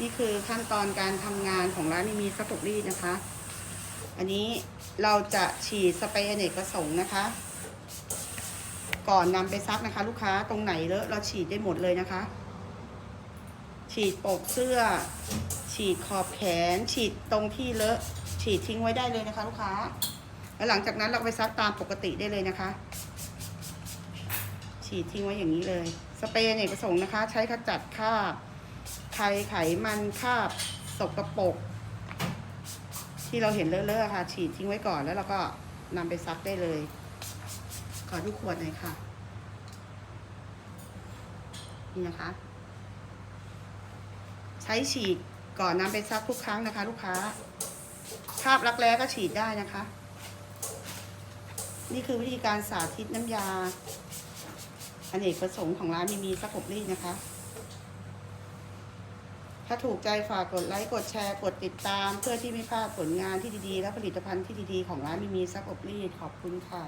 นี่คือขั้นตอนการทำงานของร้านมีมีซักอบรีดนะคะ อันนี้เราจะฉีดสเปรย์อเนกประสงค์นะคะ ก่อนนำไปซักนะคะ ลูกค้าตรงไหนเลอะเราฉีดได้หมดเลยนะคะ ฉีดปกเสื้อ ฉีดขอบแขน ฉีดตรงที่เลอะฉีดทิ้งไว้ได้เลยนะคะ ลูกค้า แล้วหลังจากนั้นเราไปซักตามปกติได้เลยนะคะ ฉีดทิ้งไว้อย่างนี้เลย สเปรย์อเนกประสงค์นะคะ ใช้ขจัดคราบ ไขไขมันคราบสกปรกที่เราเห็นเลอะๆค่ะ ฉีดทิ้งไว้ก่อนแล้วเราก็นำไปซักได้เลย ขอดูขวดหน่อยค่ะ นี่นะคะ ใช้ฉีดก่อนนำไปซักทุกครั้งนะคะ ลูกค้าคราบรักแร้ก็ฉีดได้นะคะ นี่คือวิธีการสาธิตน้ำยาอเนกประสงค์ของร้านมีมีซักอบรีดนะคะ ถ้าถูกใจฝากกดไลค์ กดแชร์ กดติดตาม เพื่อที่ไม่พลาดผลงานที่ดีๆ และผลิตภัณฑ์ที่ดีๆ ของร้านมีมีซักอบรีดขอบคุณค่ะ